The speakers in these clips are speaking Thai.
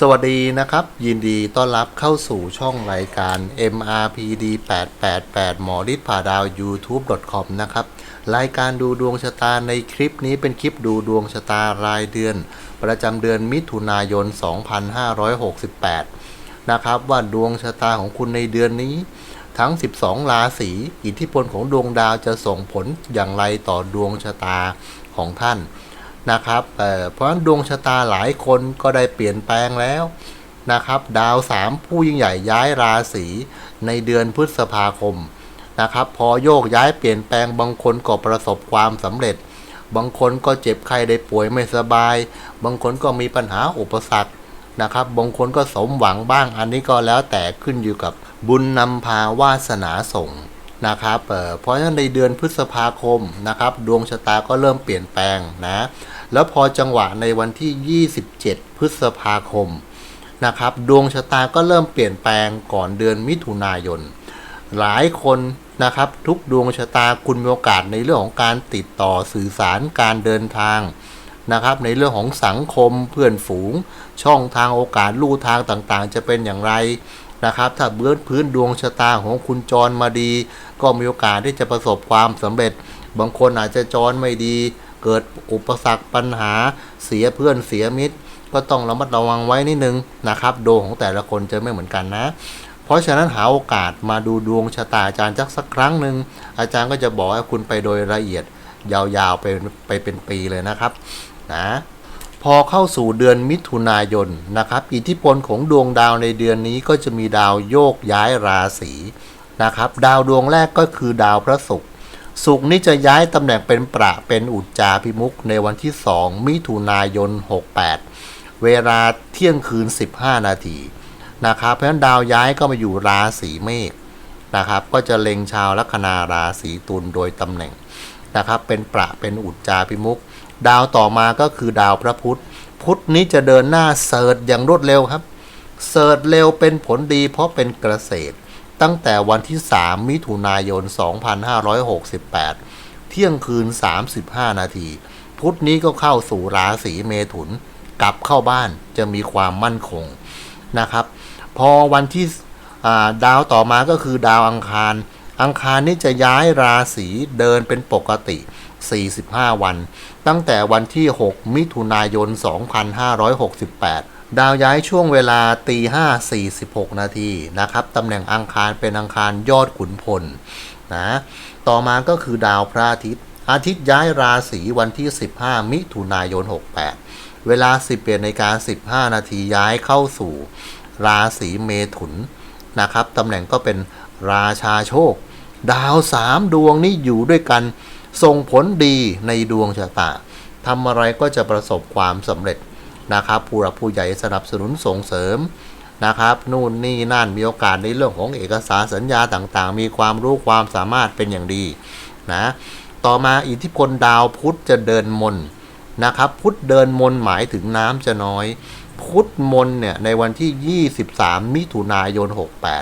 สวัสดีนะครับ ยินดีต้อนรับเข้าสู่ช่องรายการ MRPD 888หมอฤทธิ์ผ่าดาว YouTube.com นะครับ รายการดูดวงชะตาในคลิปนี้เป็นคลิปดูดวงชะตารายเดือน ประจำเดือนมิถุนายน 2568 นะครับ ว่าดวงชะตาของคุณในเดือนนี้ ทั้ง 12 ราศีอิทธิพลของดวงดาวจะส่งผลอย่างไรต่อดวงชะตาของท่าน นะครับเออเพราะฉะนั้นดวงชะตาหลายคนก็ได้เปลี่ยนแปลงแล้วนะครับ ดาวสามผู้ยิ่งใหญ่ย้ายราศีในเดือนพฤษภาคมนะครับ พอโยกย้ายเปลี่ยนแปลงบางคนก็ประสบความสำเร็จ บางคนก็เจ็บไข้ได้ป่วยไม่สบาย บางคนก็มีปัญหาอุปสรรคนะครับ บางคนก็สมหวังบ้าง อันนี้ก็แล้วแต่ขึ้นอยู่กับบุญนำพาวาสนาส่งนะครับเออเพราะฉะนั้นในเดือนพฤษภาคมนะครับ ดวงชะตาก็เริ่มเปลี่ยนแปลงนะ แล้วพอจังหวะในวันที่ 27 พฤษภาคมนะครับ ดวงชะตาก็เริ่มเปลี่ยนแปลงก่อนเดือนมิถุนายน หลายคนนะครับทุกดวงชะตาคุณมีโอกาสในเรื่องของการติดต่อสื่อสารการเดินทางนะครับในเรื่องของสังคมเพื่อนฝูง ช่องทางโอกาสลู่ทางต่างๆ จะเป็นอย่างไรนะครับ ถ้าเบื้องพื้นดวงชะตาของคุณจรมาดี ก็มีโอกาสที่จะประสบความสำเร็จ บางคนอาจจะจรไม่ดี เกิดอุปสรรคปัญหาเสียเพื่อนเสียมิตร ก็ต้องระมัดระวังไว้นิดนึงนะครับดวงของแต่ละคนจะไม่เหมือนกันนะ เพราะฉะนั้นหาโอกาสมาดูดวงชะตาอาจารย์จักสักครั้งหนึ่งอาจารย์ก็จะบอกให้คุณไปโดยละเอียดยาวๆไปไปเป็นปีเลยนะครับนะพอเข้าสู่เดือนมิถุนายนนะครับ อิทธิพลของดวงดาวในเดือนนี้ก็จะมีดาวโยกย้ายราศีนะครับ ดาวดวงแรกก็คือดาวพระศุกร์ ศุกนี้จะย้ายตำแหน่งเป็นประเป็นอุจจาพิมุกในวันที่ 2 มิถุนายน 68 เวลาเที่ยงคืน 15 นาทีนะครับเพราะฉะนั้นดาวย้ายก็มาอยู่ราศีเมษนะครับ ก็จะเล็งชาวลัคนาราศีตุลโดยตำแหน่งนะครับ เป็นประเป็นอุจจาพิมุกดาวต่อมาก็คือดาวพระพุธ พุธนี้จะเดินหน้าเสิร์ชอย่างรวดเร็วครับ เสิร์ชเร็วเป็นผลดีเพราะเป็นเกษตร ตั้งแต่วันที่ 3 มิถุนายน 2568 เที่ยงคืน 35 นาที พุธนี้ก็เข้าสู่ราศีเมถุน กลับเข้าบ้านจะมีความมั่นคงนะครับ พอวันที่ดาวต่อมาก็คือดาวอังคาร อังคารนี่จะย้ายราศีเดินเป็นปกติ 45 วัน ตั้งแต่วันที่ 6 มิถุนายน 2568 ดาวย้ายช่วงเวลาตี5 46นาทีนะครับตำแหน่งอังคารเป็นอังคารยอดขุนพลนะต่อมาก็คือดาวพระอาทิตย์ อาทิตย์ย้ายราศีวันที่ 15 มิถุนายน 68 เวลา 11นาฬิกา15 นาทีย้ายเข้าสู่ ราศีเมถุนนะครับตำแหน่งก็เป็นราชาโชค ดาวสามดวงนี้อยู่ด้วยกันส่งผลดีในดวงชะตาทำอะไรก็จะประสบความสำเร็จ นะครับผู้หลักผู้ใหญ่สนับสนุนส่งเสริมนะครับนู่นนี่นั่นมีโอกาสในเรื่องของเอกสารสัญญาต่างๆ มีความรู้ความสามารถเป็นอย่างดีนะต่อมาอิทธิพลดาวพุธจะเดินมนนะครับพุธเดินมนหมายถึงน้ำจะน้อย พุธมนเนี่ยในวันที่ 23 มิถุนายน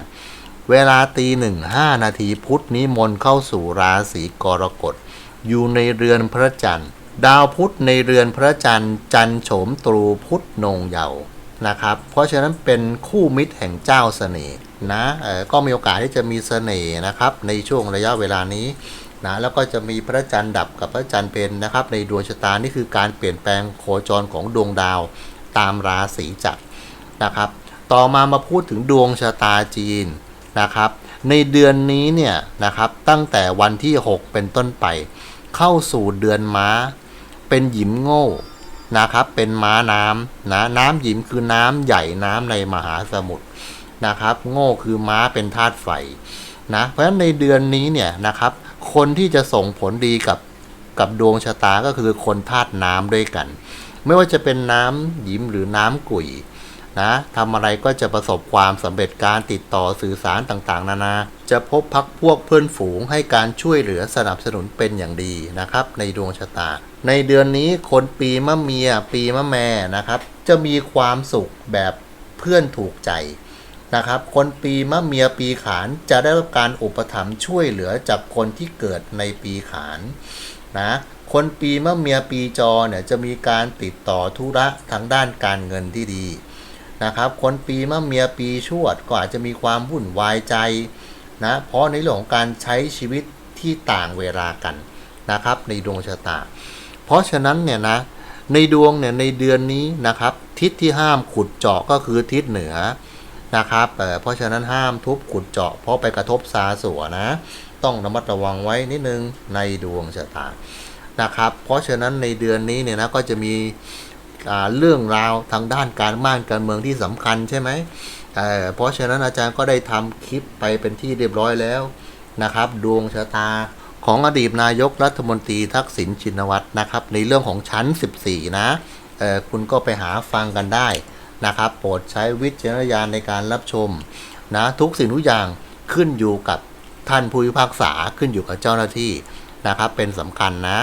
68 เวลาตีหนึ่งห้านาทีพุธนี้มน์เข้าสู่ราศีกรกฎอยู่ในเรือนพระจันทร์ ดาวพุธในเรือนพระจันทร์จันโฉมตรูพุธนงเยาว์นะครับ เพราะฉะนั้นเป็นคู่มิตรแห่งเจ้าเสน่ห์นะก็มีโอกาสที่จะมีเสน่ห์นะครับในช่วงระยะเวลานี้นะแล้วก็จะมีพระจันทร์ดับกับพระจันทร์เป็นนะครับ ในดวงชะตานี่คือการเปลี่ยนแปลงโคจรของดวงดาวตามราศีจักรนะครับ ต่อมามาพูดถึงดวงชะตาจีนนะครับ ในเดือนนี้เนี่ยนะครับตั้งแต่วันที่ 6 เป็นต้นไป เข้าสู่เดือนม้า เป็นหยิมโง่นะครับ เป็นม้าน้ำนะ น้ำหยิมคือน้ำใหญ่น้ำในมหาสมุทรนะครับ โง่คือม้าเป็นธาตุไฟนะ เพราะฉะนั้นในเดือนนี้เนี่ยนะครับ คนที่จะส่งผลดีกับกับดวงชะตาก็คือคนธาตุน้ำด้วยกัน ไม่ว่าจะเป็นน้ำหยิมหรือน้ำกุ๋ย นะทำอะไรก็จะประสบความสำเร็จการติดต่อสื่อสารต่างๆ นานา จะพบพักพวกเพื่อนฝูงให้การช่วยเหลือสนับสนุนเป็นอย่างดีนะครับ ในดวงชะตา ในเดือนนี้คนปีมะเมีย ปีมะแม่นะครับ จะมีความสุขแบบเพื่อนถูกใจนะครับ คนปีมะเมียปีขานจะได้รับการอุปถัมภ์ช่วยเหลือจากคนที่เกิดในปีขานนะคนปีมะเมียปีจอเนี่ยจะมีการติดต่อธุระทางด้านการเงินที่ดี นะครับ คนปีมะเมียปีชวดก็อาจจะมีความวุ่นวายใจนะเพราะในเรื่องของการใช้ชีวิตที่ต่างเวลากันนะครับ ในดวงชะตา เพราะฉะนั้นเนี่ยนะในดวงเนี่ยในเดือนนี้นะครับ ทิศที่ห้ามขุดเจาะก็คือทิศเหนือนะครับเเพราะฉะนั้นห้ามทุบขุดเจาะ เพราะไปกระทบซาสัวนะ ต้องระมัดระวังไว้นิดนึงในดวงชะตานะครับ เพราะฉะนั้นในเดือนนี้เนี่ยนะก็จะมี เรื่องราวทางด้านการบ้านการเมืองที่สำคัญใช่ไหมเเพราะฉะนั้นอาจารย์ก็ได้ทำคลิปไปเป็นที่เรียบร้อยแล้วนะครับ ดวงชะตาของอดีตนายกรัฐมนตรีทักษิณชินวัตรนะครับ ในเรื่องของชั้น 14 นะคุณก็ไปหาฟังกันได้นะครับ โปรดใช้วิจารณญาณในการรับชมนะทุกสิ่งทุกอย่างขึ้นอยู่กับท่านผู้พิพากษาขึ้นอยู่กับเจ้าหน้าที่ นะครับเป็นสำคัญนะ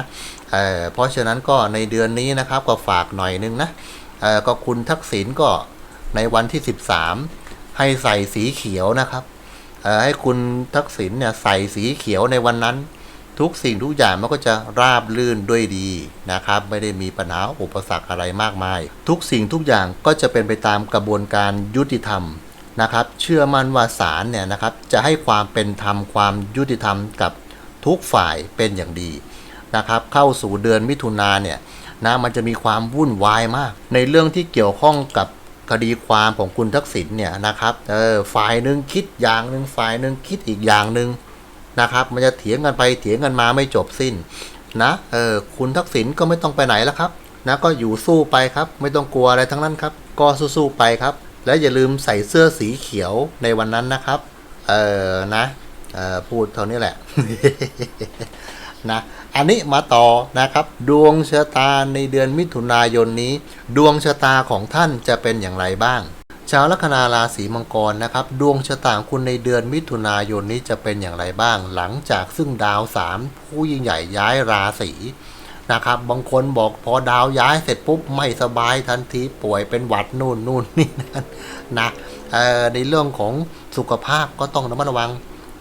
เเพราะฉะนั้นก็ในเดือนนี้นะครับก็ฝากหน่อยนึงนะก็คุณทักษิณก็ในวันที่ 13 ให้ใส่สีเขียวนะครับให้คุณทักษิณเนี่ยใส่สีเขียวในวันนั้น ทุกสิ่งทุกอย่างมันก็จะราบลื่นด้วยดีนะครับ ไม่ได้มีปัญหาอุปสรรคอะไรมากมาย ทุกสิ่งทุกอย่างก็จะเป็นไปตามกระบวนการยุติธรรมนะครับ เชื่อมั่นว่าศาลเนี่ยนะครับจะให้ความเป็นธรรมความยุติธรรมกับ ทุกฝ่ายเป็นอย่างดีนะครับเข้าสู่เดือนมิถุนาเนี่ยนะมันจะมีความวุ่นวายมาก ในเรื่องที่เกี่ยวข้องกับคดีความของคุณทักษิณเนี่ยนะครับเออฝ่ายหนึ่งคิดอย่างหนึ่งฝ่ายหนึ่งคิดอีกอย่างหนึ่งนะครับ มันจะเถียงกันไปเถียงกันมาไม่จบสิ้นนะเออคุณทักษิณก็ไม่ต้องไปไหนแล้วครับนะก็อยู่สู้ไปครับ ไม่ต้องกลัวอะไรทั้งนั้นครับ ก็สู้ๆไปครับ และอย่าลืมใส่เสื้อสีเขียวในวันนั้นนะครับ เออนะ พูดเท่านี้แหละนะอันนี้มาต่อนะครับ ดวงชะตาในเดือนมิถุนายนนี้ ดวงชะตาของท่านจะเป็นอย่างไรบ้าง ชาวลัคนาราศีมังกรนะครับ ดวงชะตาคุณในเดือนมิถุนายนนี้จะเป็นอย่างไรบ้าง หลังจากซึ่งดาวสามผู้ยิ่งใหญ่ย้ายราศีนะครับบางคนบอกพอดาวย้ายเสร็จปุ๊บไม่สบายทันทีป่วยเป็นหวัดนู่นนู่นนี่นั่นนะในเรื่องของสุขภาพก็ต้องระมัดระวัง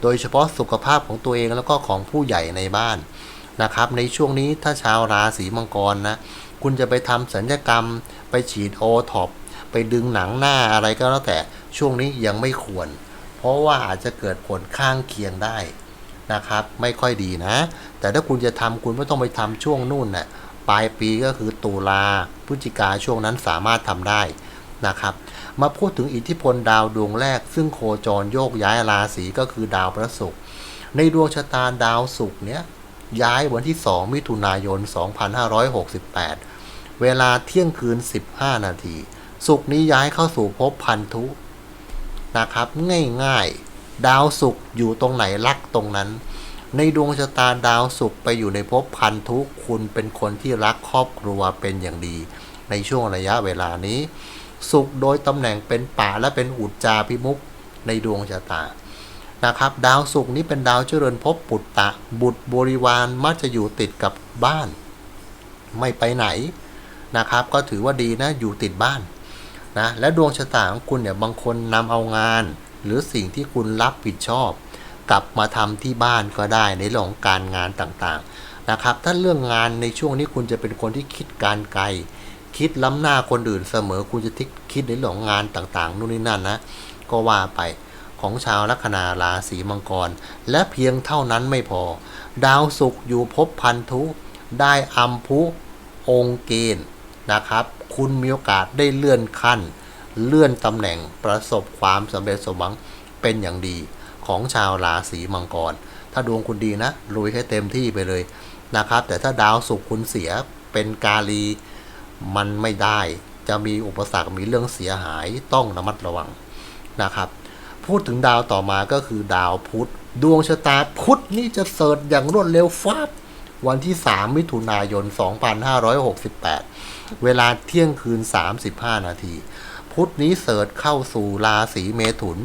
โดยเฉพาะสุขภาพของตัวเองแล้วก็ของผู้ใหญ่ในบ้านนะครับ ในช่วงนี้ถ้าชาวราศีมังกรนะ คุณจะไปทำสัญญกรรม ไปฉีดโอท็อปไปดึงหนังหน้าอะไรก็แล้วแต่ช่วงนี้ยังไม่ควร เพราะว่าอาจจะเกิดผลข้างเคียงได้นะครับ ไม่ค่อยดีนะ แต่ถ้าคุณจะทำคุณไม่ต้องไปทำช่วงนู่นน่ะปลายปีก็คือตุลาพฤศจิกาช่วงนั้นสามารถทำได้นะครับ มาพูดถึงอิทธิพลดาวดวงแรก ซึ่งโคจรโยกย้ายราศีก็คือดาวพระศุกร์ในดวงชะตาดาวศุกร์เนี้ยย้ายวันที่ 2 มิถุนายน 2568 เวลาเที่ยงคืน 15 นาทีศุกร์นี้ย้ายเข้าสู่ภพพันธุนะครับ ง่ายๆ ดาวศุกร์อยู่ตรงไหนลักตรงนั้น ในดวงชะตาดาวศุกร์ไปอยู่ในภพพันธุคุณเป็นคนที่รักครอบครัวเป็นอย่างดี ในช่วงระยะเวลานี้ สุขโดยตำแหน่งเป็นป่าและเป็นอุจจาพิมุกในดวงชะตานะครับ ดาวศุกร์นี้เป็นดาวเจริญภพปุตตะ บุตรบริวารมักจะอยู่ติดกับบ้าน ไม่ไปไหนนะครับ ก็ถือว่าดีนะอยู่ติดบ้านนะและดวงชะตาของคุณเนี่ยบางคนนำเอางาน หรือสิ่งที่คุณรับผิดชอบ กลับมาทำที่บ้านก็ได้ในเรื่องของการงานต่างๆนะครับถ้าเรื่องงานในช่วงนี้คุณจะเป็นคนที่คิดการไกล คิดล้ำหน้าคนอื่นเสมอคุณจะทิกคิดในเรื่องงานต่างๆนู่นนี่นั่นนะ ก็ว่าไปของชาวลัคนาราศีมังกร และเพียงเท่านั้นไม่พอ ดาวศุกร์อยู่ภพพันธุได้อัมพุองเกณฑ์นะครับ คุณมีโอกาสได้เลื่อนขั้น เลื่อนตำแหน่งประสบความสำเร็จสมหวังเป็นอย่างดีของชาวราศีมังกร ถ้าดวงคุณดีนะลุยให้เต็มที่ไปเลยนะครับ แต่ถ้าดาวศุกร์คุณเสียเป็นกาลี มันไม่ได้ จะมีอุปสรรคมีเรื่องเสียหายต้องระมัดระวังนะครับ พูดถึงดาวต่อมาก็คือดาวพุธ ดวงชะตาพุธนี่จะเสิร์ชอย่างรวดเร็วฟาบวันที่ 3 มิถุนายน 2568 เวลาเที่ยงคืน 35 นาที พุธนี้เสิร์ชเข้าสู่ราศีเมถุน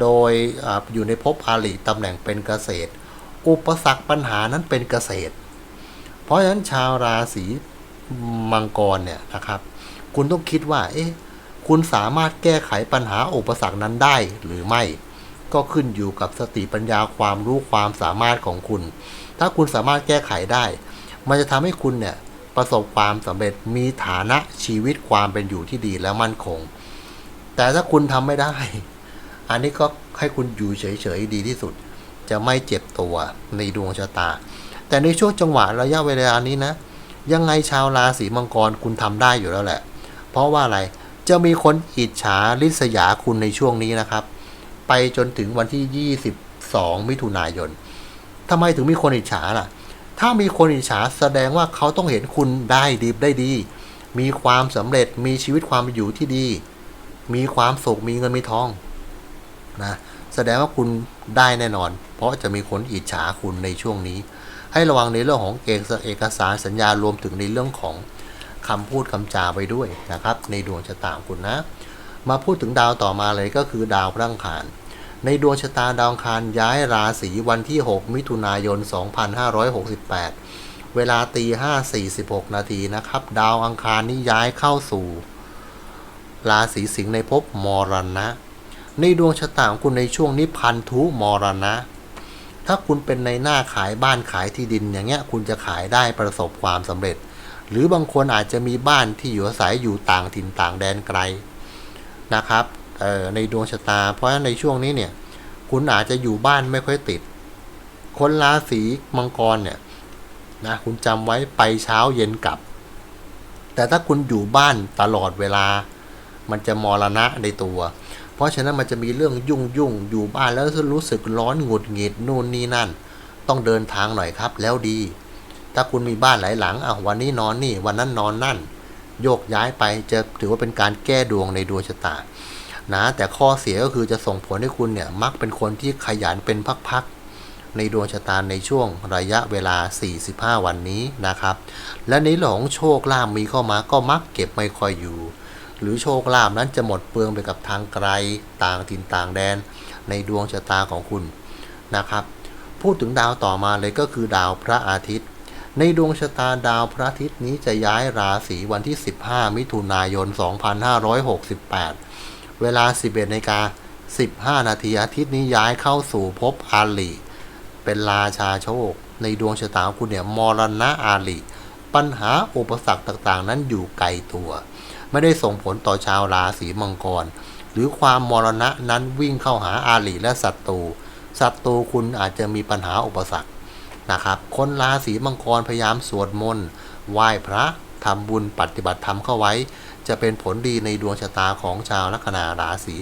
โดยออยู่ในภพอาลีตำแหน่งเป็นเกษตร อุปสรรคปัญหานั้นเป็นเกษตร เพราะฉะนั้นชาวราศี มังกรเนี่ยนะครับ คุณต้องคิดว่า เอ๊ะ คุณสามารถแก้ไขปัญหาอุปสรรคนั้นได้หรือไม่ ก็ขึ้นอยู่กับสติปัญญาความรู้ความสามารถของคุณ ถ้าคุณสามารถแก้ไขได้ มันจะทำให้คุณเนี่ยประสบความสำเร็จมีฐานะชีวิตความเป็นอยู่ที่ดีและมั่นคง แต่ถ้าคุณทำไม่ได้ อันนี้ก็ให้คุณอยู่เฉยๆดีที่สุด จะไม่เจ็บตัวในดวงชะตา แต่ในช่วงจังหวะระยะเวลานี้นะ ยังไงชาวราศีมังกรคุณทำได้อยู่แล้วแหละ เพราะว่าอะไรจะมีคนอิจฉาริษยาคุณในช่วงนี้นะครับ ไปจนถึงวันที่ 22 มิถุนายนทำไมถึงมีคนอิจฉาล่ะ ถ้ามีคนอิจฉาแสดงว่าเขาต้องเห็นคุณได้ดีได้ดี มีความสำเร็จมีชีวิตความอยู่ที่ดี มีความสุขมีเงินมีทองนะแสดงว่าคุณได้แน่นอน เพราะจะมีคนอิจฉาคุณในช่วงนี้ ให้ระวังในเรื่องของเอกสเอกสารสัญญารวมถึงในเรื่องของคำพูดคำจาไปด้วยนะครับ ในดวงชะตาของคุณนะ มาพูดถึงดาวต่อมาเลยก็คือดาวพระอังคาร ในดวงชะตาดาวอังคารย้ายราศีวันที่ 6 มิถุนายน 2568 เวลาตี5 46 นาทีนะครับ ดาวอังคารนี้ย้ายเข้าสู่ราศีสิงห์ในภพมรณะ ในดวงชะตาของคุณในช่วงนี้พันธุมรณะ ถ้าคุณเป็นในหน้าขายบ้านขายที่ดินอย่างเงี้ย คุณจะขายได้ประสบความสำเร็จ หรือบางคนอาจจะมีบ้านที่อยู่อาศัยอยู่ต่างถิ่นต่างแดนไกลนะครับในดวงชะตา เพราะในช่วงนี้เนี่ย คุณอาจจะอยู่บ้านไม่ค่อยติด คนราศีมังกรเนี่ยนะคุณจำไว้ไปเช้าเย็นกลับ แต่ถ้าคุณอยู่บ้านตลอดเวลา มันจะมรณะในตัว เพราะฉะนั้นมันจะมีเรื่องยุ่งยุ่งอยู่บ้านแล้วรู้สึกร้อนหงุดหงิดนู่นนี่นั่น ต้องเดินทางหน่อยครับแล้วดี ถ้าคุณมีบ้านหลายหลังอะวันนี้นอนนี่ วันนั้นนอนนั่น โยกย้ายไปจะถือว่าเป็นการแก้ดวงในดวงชะตานะแต่ข้อเสียก็คือจะส่งผลให้คุณเนี่ยมักเป็นคนที่ขยันเป็นพักๆในดวงชะตาในช่วงระยะเวลา 45 วันนี้นะครับ และในเรื่องของโชคลาภมีเข้ามาก็มักเก็บไม่ค่อยอยู่ หรือโชคลาภนั้นจะหมดเปลืองไปกับทางไกลต่างถิ่นต่างแดน ในดวงชะตาของคุณนะครับ พูดถึงดาวต่อมาเลยก็คือดาวพระอาทิตย์ ในดวงชะตาดาวพระอาทิตย์นี้จะย้ายราศีวันที่ 15 มิถุนายน 2568 เวลา 11นาฬิกา15 นาทีอาทิตย์นี้ย้ายเข้าสู่ภพอาลีเป็นราชาโชค ในดวงชะตาของคุณเนี่ยมรณะอาลีปัญหาอุปสรรคต่างๆ นั้นอยู่ไกลตัว ไม่ได้ส่งผลต่อชาวราศีมังกร หรือความมรณะนั้นวิ่งเข้าหาอาลีและศัตรูศัตรูคุณอาจจะมีปัญหาอุปสรรคนะครับ คนราศีมังกรพยายามสวดมนต์ไหว้พระทำบุญปฏิบัติธรรมเข้าไว้ จะเป็นผลดีในดวงชะตาของชาวลัคนาราศี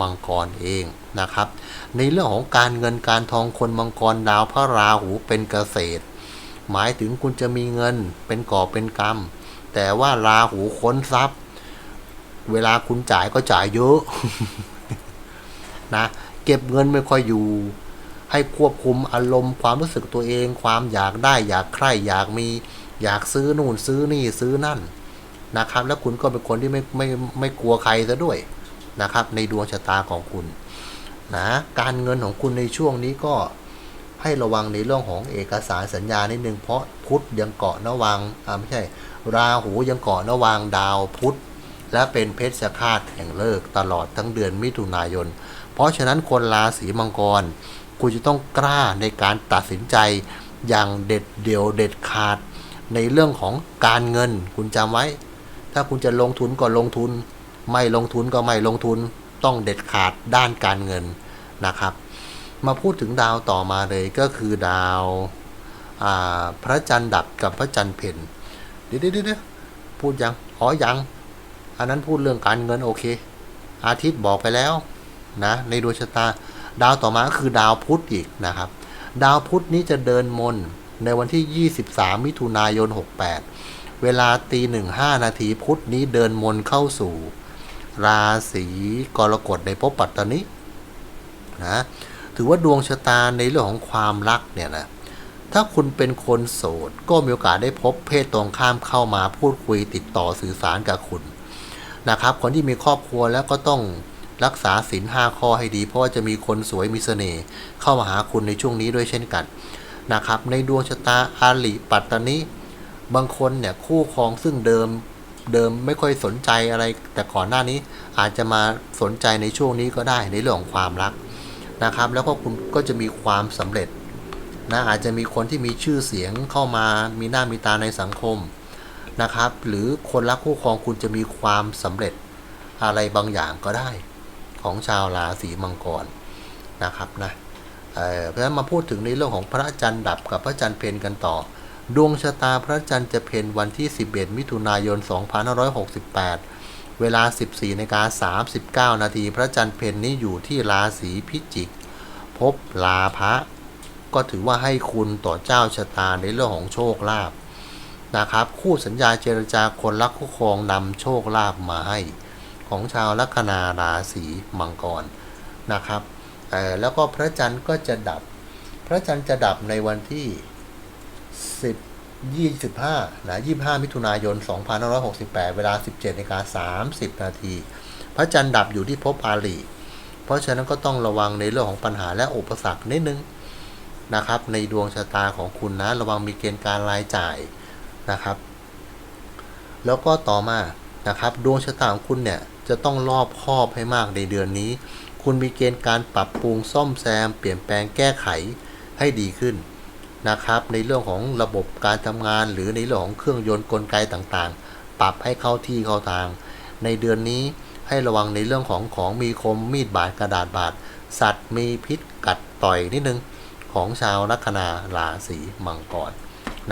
มังกรเองนะครับ ในเรื่องของการเงินการทองคนมังกรดาวพระราหูเป็นเกษตร หมายถึงคุณจะมีเงินเป็นก่อบเป็นกรรม แต่ว่าราหูค้นทรัพย์ เวลาคุณจ่ายก็จ่ายเยอะนะเก็บเงินไม่ค่อยอยู่ ให้ควบคุมอารมณ์ความรู้สึกตัวเอง ความอยากได้อยากใคร่อยากมีอยากซื้อนู่นซื้อนี่ซื้อนั่นนะครับ แล้วคุณก็เป็นคนที่ไม่ไม่ไม่กลัวใครซะด้วยนะครับ ในดวงชะตาของคุณนะการเงินของคุณในช่วงนี้ก็ให้ระวังในเรื่องของเอกสารสัญญานิดนึงเพราะพุธยังเกาะนวังอ่าไม่ใช่ ราหูยังเกาะนวังดาวพุธ และเป็นเพชฌฆาตแห่งเลิกตลอดทั้งเดือนมิถุนายน เพราะฉะนั้นคนราศีมังกร คุณจะต้องกล้าในการตัดสินใจอย่างเด็ดเดี่ยวเด็ดขาด ในเรื่องของการเงินคุณจำไว้ ถ้าคุณจะลงทุนก็ลงทุน ไม่ลงทุนก็ไม่ลงทุน ต้องเด็ดขาดด้านการเงินนะครับ มาพูดถึงดาวต่อมาเลยก็คือดาวาพระจันทร์ดับกับพระจันทร์เพ็ญเดี๋ยวเดี๋ยวเดี๋ยวพูดยัง อ๋อยัง อันนั้นพูดเรื่องการเงินโอเค อาทิตย์บอกไปแล้วนะในดวงชะตาดาวต่อมาก็คือดาวพุธอีกนะครับ ดาวพุธนี้จะเดินมนในวันที่ 23 มิถุนายน 68 เวลาตีหนึ่งห้านาทีพุธนี้เดินมนเข้าสู่ ราศีกรกฎในภพปัตตานินะถือว่าดวงชะตาในเรื่องของความรักเนี่ยนะ ถ้าคุณเป็นคนโสด ก็มีโอกาสได้พบเพศตรงข้ามเข้ามาพูดคุยติดต่อสื่อสารกับคุณนะครับ คนที่มีครอบครัวแล้วก็ต้องรักษาศีลห้าข้อให้ดี เพราะว่าจะมีคนสวยมีเสน่ห์เข้ามาหาคุณในช่วงนี้ด้วยเช่นกันนะครับ ในดวงชะตาอาลีปัตตานิบางคนเนี่ยคู่ครองซึ่งเดิมเดิมไม่ค่อยสนใจอะไร แต่ก่อนหน้านี้อาจจะมาสนใจในช่วงนี้ก็ได้ในเรื่องของความรักนะครับ แล้วก็คุณก็จะมีความสำเร็จ นะอาจจะมีคนที่มีชื่อเสียงเข้ามามีหน้ามีตาในสังคมนะครับ หรือคนรักคู่ครองคุณจะมีความสำเร็จอะไรบางอย่างก็ได้ของชาวราศีมังกรนะครับนะเอ่อเพราะฉะนั้นมาพูดถึงในเรื่องของพระจันทร์ดับกับพระจันทร์เพนกันต่อ ดวงชะตาพระจันทร์จะเพนวันที่ 11 มิถุนายน 2568 เวลา 14นาฬิกา39 นาทีพระจันทร์เพนนี้อยู่ที่ราศีพิจิก พบลาภะ ก็ถือว่าให้คุณต่อเจ้าชะตาในเรื่องของโชคลาภนะครับ คู่สัญญาเจรจาคนรักคู่ครองนำโชคลาภมาให้ ของชาวลัคนาราศีมังกรนะครับแล้วก็พระจันทร์ก็จะดับ พระจันทร์จะดับในวันที่ 10 25นะ25 มิถุนายน 2568 เวลา 17นาฬิกา30 นาที พระจันทร์ดับอยู่ที่ภพอาลีเพราะฉะนั้นก็ต้องระวังในเรื่องของปัญหาและอุปสรรคนิดนึง นะครับ ในดวงชะตาของคุณนะ ระวังมีเกณฑ์การรายจ่ายนะครับ แล้วก็ต่อมานะครับ ดวงชะตาของคุณเนี่ยจะต้องรอบคอบให้มากในเดือนนี้ คุณมีเกณฑ์การปรับปรุงซ่อมแซม เปลี่ยนแปลงแก้ไขให้ดีขึ้นนะครับ ในเรื่องของระบบการทำงาน หรือในเรื่องของเครื่องยนต์กลไกต่างๆ ปรับให้เข้าที่เข้าทาง ในเดือนนี้ให้ระวังในเรื่องของของมีคมมีดบาดกระดาษบาดสัตว์มีพิษกัดต่อยนิดนึง ของชาวลัคนาราศีมังกร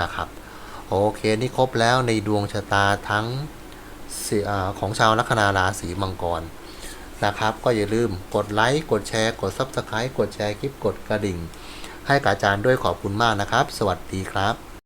นะครับโอเคนี่ครบแล้วในดวงชะตาทั้งอของชาวลัคนาราศีมังกรนะครับ ก็อย่าลืมกดไลค์กดแชร์ กด Subscribe กดแชร์คลิปกดกระดิ่ง ให้กับอาจารย์ด้วยขอบคุณมากนะครับ สวัสดีครับ